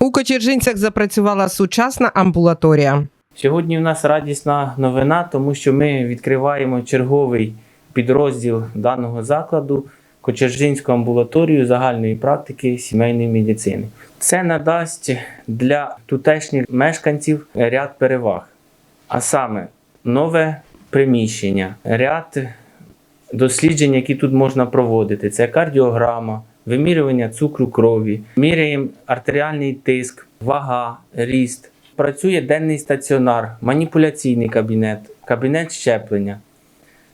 У Кочержинцях запрацювала сучасна амбулаторія. Сьогодні в нас радісна новина, тому що ми відкриваємо черговий підрозділ даного закладу Кочержинську амбулаторію загальної практики сімейної медицини. Це надасть для тутешніх мешканців ряд переваг, а саме нове приміщення, ряд досліджень, які тут можна проводити. Це кардіограма, вимірювання цукру крові, міряємо артеріальний тиск, вага, ріст. Працює денний стаціонар, маніпуляційний кабінет, кабінет щеплення.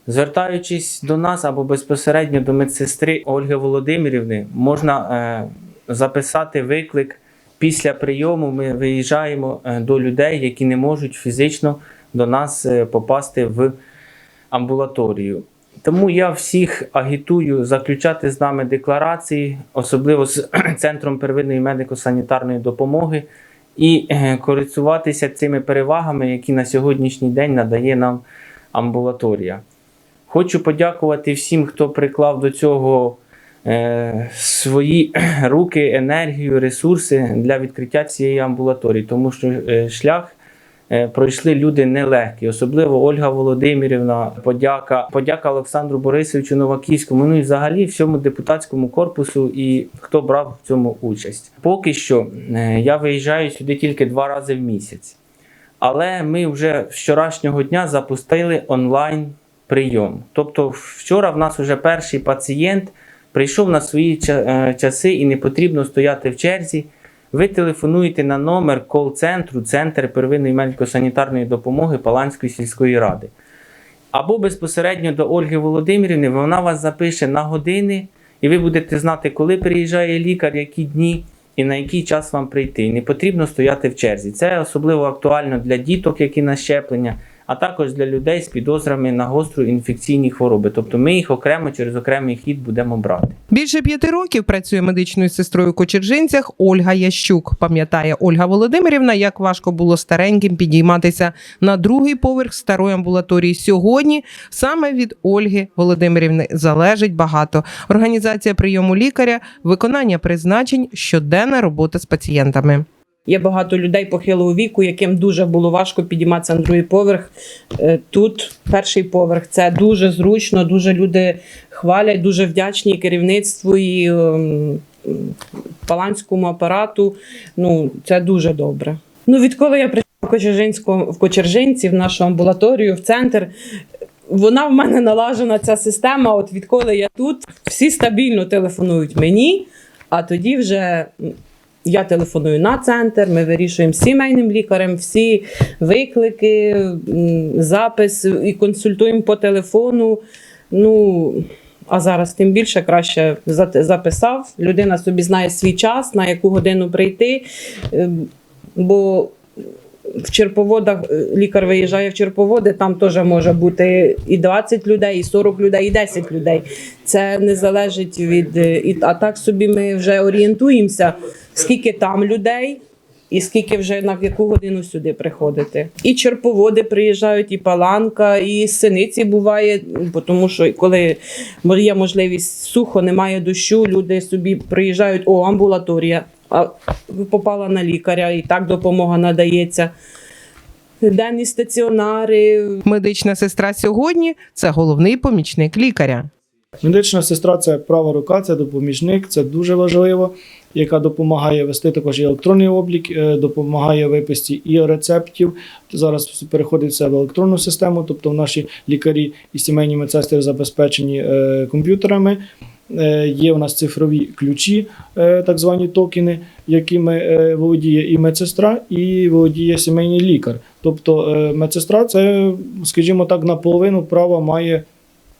Звертаючись до нас або безпосередньо до медсестри Ольги Володимирівни, можна е, записати виклик. Після прийому ми виїжджаємо е, до людей, які не можуть фізично до нас е, попасти в амбулаторію. Тому я всіх агітую заключати з нами декларації, особливо з Центром первинної медико-санітарної допомоги, і е, користуватися цими перевагами, які на сьогоднішній день надає нам амбулаторія. Хочу подякувати всім, хто приклав до цього е, свої руки, енергію, ресурси для відкриття цієї амбулаторії, тому що е, шлях пройшли люди нелегкі, особливо Ольга Володимирівна, подяка, подяка Олександру Борисовичу Новаківському, ну і взагалі всьому депутатському корпусу і хто брав в цьому участь. Поки що е, я виїжджаю сюди тільки два рази в місяць. Але ми вже вчорашнього дня запустили онлайн прийом. Тобто, вчора в нас вже перший пацієнт прийшов на свої е, часи і не потрібно стояти в черзі. Ви телефонуєте на номер кол-центру, Центр первинної медико-санітарної допомоги Паланської сільської ради. Або безпосередньо до Ольги Володимирівни, вона вас запише на години, і ви будете знати, коли приїжджає лікар, які дні і на який час вам прийти. Не потрібно стояти в черзі. Це особливо актуально для діток, які на щеплення, а також для людей з підозрами на гостру інфекційні хвороби. Тобто ми їх окремо через окремий хід будемо брати. Більше п'яти років працює медичною сестрою у Кочержинцях Ольга Ящук. Пам'ятає Ольга Володимирівна, як важко було стареньким підійматися на другий поверх старої амбулаторії. Сьогодні саме від Ольги Володимирівни залежить багато: організація прийому лікаря, виконання призначень, щоденна робота з пацієнтами. Є багато людей похилого віку, яким дуже було важко підійматися на другий поверх. Е, Тут перший поверх. Це дуже зручно, дуже люди хвалять, дуже вдячні керівництву і ем, паланському апарату. Ну, це дуже добре. Ну, відколи я прийшла в Кочержинську в Кочержинці, в нашу амбулаторію, в центр. Вона в мене налажена ця система. От відколи я тут, всі стабільно телефонують мені, а тоді вже я телефоную на центр, ми вирішуємо сімейним лікарем всі виклики, запис і консультуємо по телефону. Ну, а зараз тим більше краще записав. Людина собі знає свій час, на яку годину прийти. Ем, Бо в Черповодах е, лікар виїжджає в Черповоди, там теж може бути і 20 людей, і 40 людей, і 10 людей. Це не залежить від. е, і- А так собі ми вже орієнтуємося, скільки там людей. І скільки вже на яку годину сюди приходити. І черповоди приїжджають, і паланка, і синиці буває, бо тому що коли є можливість сухо, немає дощу, люди собі приїжджають, о, амбулаторія, попала на лікаря, і так допомога надається. Денні стаціонари, Медична сестра сьогодні це головний помічник лікаря. Медична сестра це права рука, це допоміжник, це дуже важливо, яка допомагає вести також і електронний облік, е, допомагає виписці і рецептів. Зараз переходить все в електронну систему, тобто наші лікарі і сімейні медсестри забезпечені е, комп'ютерами. Е, Є у нас цифрові ключі, е, так звані токени, якими е, володіє і медсестра, і володіє сімейний лікар. Тобто медсестра це, скажімо так, наполовину права має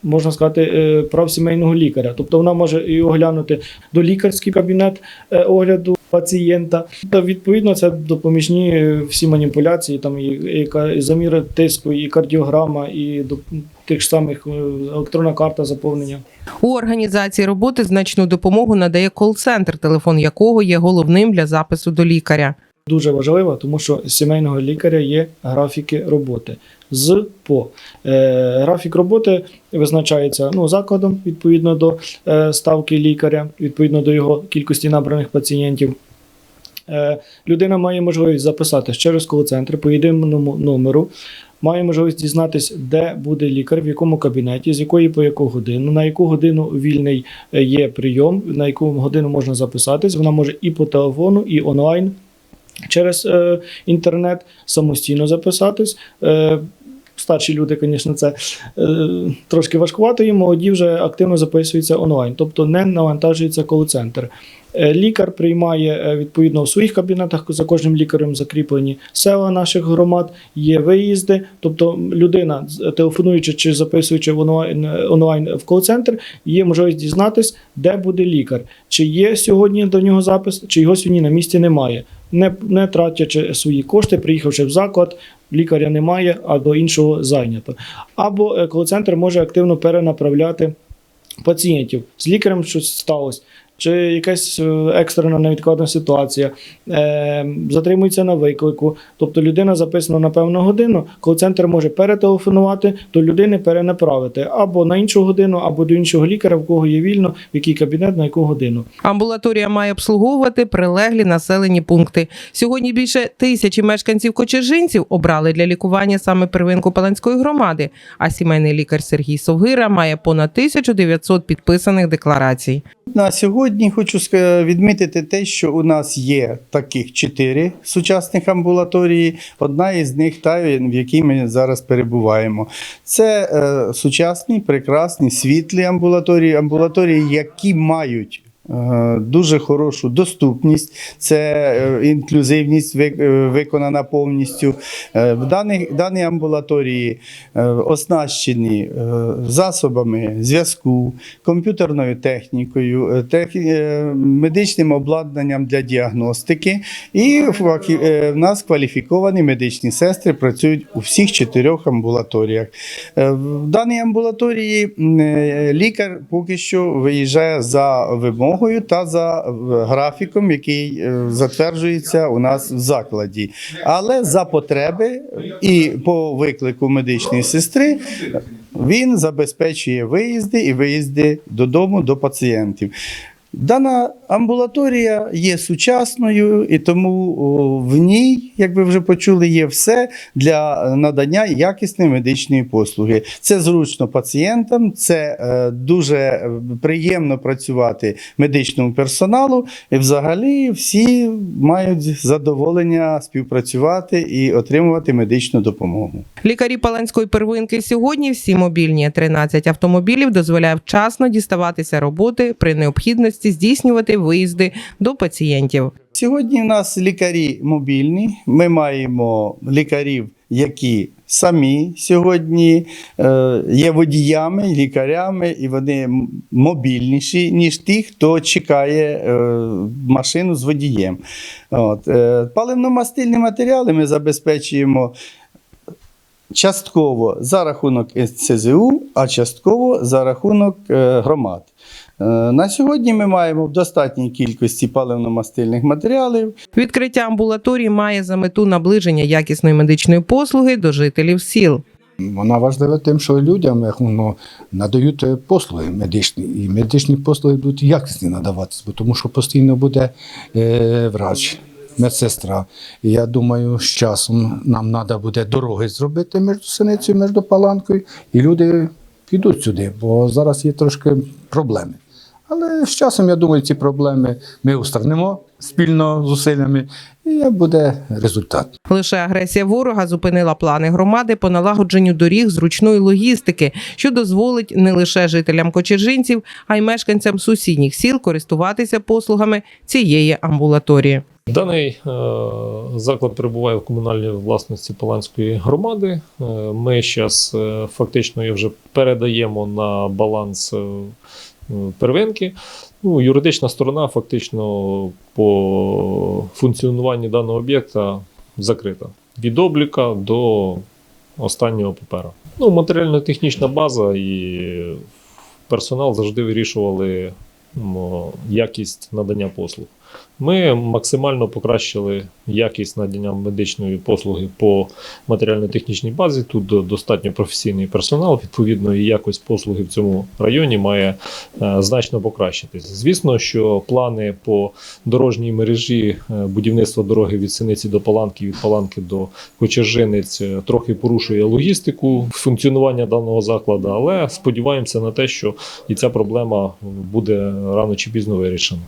можна сказати, прав сімейного лікаря. Тобто вона може і оглянути долікарський кабінет е, огляду пацієнта. Та відповідно це допоміжні всі маніпуляції, там і, заміри тиску, і кардіограма, і до тих ж самих е, електронна карта заповнення. У організації роботи значну допомогу надає кол-центр, телефон якого є головним для запису до лікаря. Дуже важливо, тому що з сімейного лікаря є графіки роботи. З по е, графік роботи визначається ну, закладом відповідно до е, ставки лікаря, відповідно до його кількості набраних пацієнтів. Е, Людина має можливість записатись через кол-центр по єдиному номеру. Має можливість дізнатися, де буде лікар, в якому кабінеті, з якої по яку годину, на яку годину вільний е, є прийом, на яку годину можна записатись. Вона може і по телефону, і онлайн через е, інтернет самостійно записатись. Е, Старші люди, звісно, це е, трошки важкувато, і молоді вже активно записуються онлайн, тобто не навантажується кол-центр. Е, Лікар приймає е, відповідно в своїх кабінетах за кожним лікарем закріплені села наших громад, є виїзди. Тобто людина, телефонуючи чи записуючи в онлайн, онлайн в кол-центр, є можливість дізнатись, де буде лікар, чи є сьогодні до нього запис, чи його сьогодні на місці немає. Не, не тратячи свої кошти, приїхавши в заклад, лікаря немає, а до іншого зайнято. Або е, кол-центр може активно перенаправляти пацієнтів. З лікарем щось сталося, чи якась е, екстрена невідкладна ситуація, е, затримується на виклику. Тобто людина записана на певну годину, кол-центр може перетелефонувати до людини, перенаправити або на іншу годину, або до іншого лікаря, в кого є вільно, в який кабінет, на яку годину. Амбулаторія має обслуговувати прилеглі населені пункти. Сьогодні більше тисячі мешканців кочержинців обрали для лікування саме первинку Паланської громади. А сімейний лікар Сергій Совгира має понад 1900 підписаних декларацій. На сьогодні хочу ска- відмітити те, що у нас є таких чотири сучасних амбулаторії. Одна із них та, в якій ми зараз перебуваємо. Це е, сучасні, прекрасні, світлі амбулаторії, амбулаторії, які мають. Дуже хорошу доступність, це е, інклюзивність е, виконана повністю. Е, В даних, даній амбулаторії оснащені засобами зв'язку, комп'ютерною технікою, тех, медичним обладнанням для діагностики. І в нас кваліфіковані медичні сестри працюють у всіх чотирьох амбулаторіях. В даній амбулаторії лікар поки що виїжджає за вимогою та за е, графіком, який е, затверджується у нас в закладі. Але за потреби і по виклику медичної сестри він забезпечує виїзди і виїзди додому до пацієнтів. Дана амбулаторія є сучасною, і тому в ній, як ви вже почули, є все для надання якісної медичної послуги. Це зручно пацієнтам, це е, дуже е, приємно працювати медичному персоналу. І взагалі всі мають задоволення співпрацювати і отримувати медичну допомогу. Лікарі Паланської первинки сьогодні всі мобільні. 13 автомобілів дозволяє вчасно діставатися роботи при необхідності здійснювати виїзди до пацієнтів. Сьогодні в нас лікарі мобільні. Ми маємо лікарів, які самі сьогодні е, є водіями, лікарями, і вони мобільніші, ніж ті, хто чекає е, машину з водієм. От, е, паливно-мастильні матеріали ми забезпечуємо. Частково за рахунок СЦЗУ, а частково за рахунок громад. Е, На сьогодні ми маємо в достатній кількості паливно-мастильних матеріалів. Відкриття амбулаторії має за мету наближення якісної медичної послуги до жителів сіл. Вона важлива тим, що людям воно, надають е, послуги медичні, і медичні послуги будуть якісні надаватися, бо тому що постійно буде е, врач, медсестра. І я думаю, з часом нам треба буде дороги зробити між Синицею, між Паланкою, і люди підуть сюди, бо зараз є трошки проблеми. Але з часом, я думаю, ці проблеми ми устранимо спільно зусиллями, і буде результат. Лише агресія ворога зупинила плани громади по налагодженню доріг зручної логістики, що дозволить не лише жителям кочержинців, а й мешканцям сусідніх сіл користуватися послугами цієї амбулаторії. Даний е, заклад перебуває в комунальній власності Паланської громади. Е, Ми зараз фактично його вже передаємо на баланс е, е, первинки. Ну, юридична сторона фактично по функціонуванню даного об'єкта закрита. Від обліка до останнього папера. Ну, матеріально-технічна база і персонал завжди вирішували якість надання послуг. Ми максимально покращили якість надання медичної послуги по матеріально-технічній базі. Тут достатньо професійний персонал. Відповідно, і якість послуги в цьому районі має е, значно покращитись. Звісно, що плани по дорожній мережі е, будівництва дороги від Синиці до Паланки, від Паланки до Кочержинець е, трохи порушує логістику функціонування даного закладу, але сподіваємося на те, що і ця проблема буде рано чи пізно вирішена.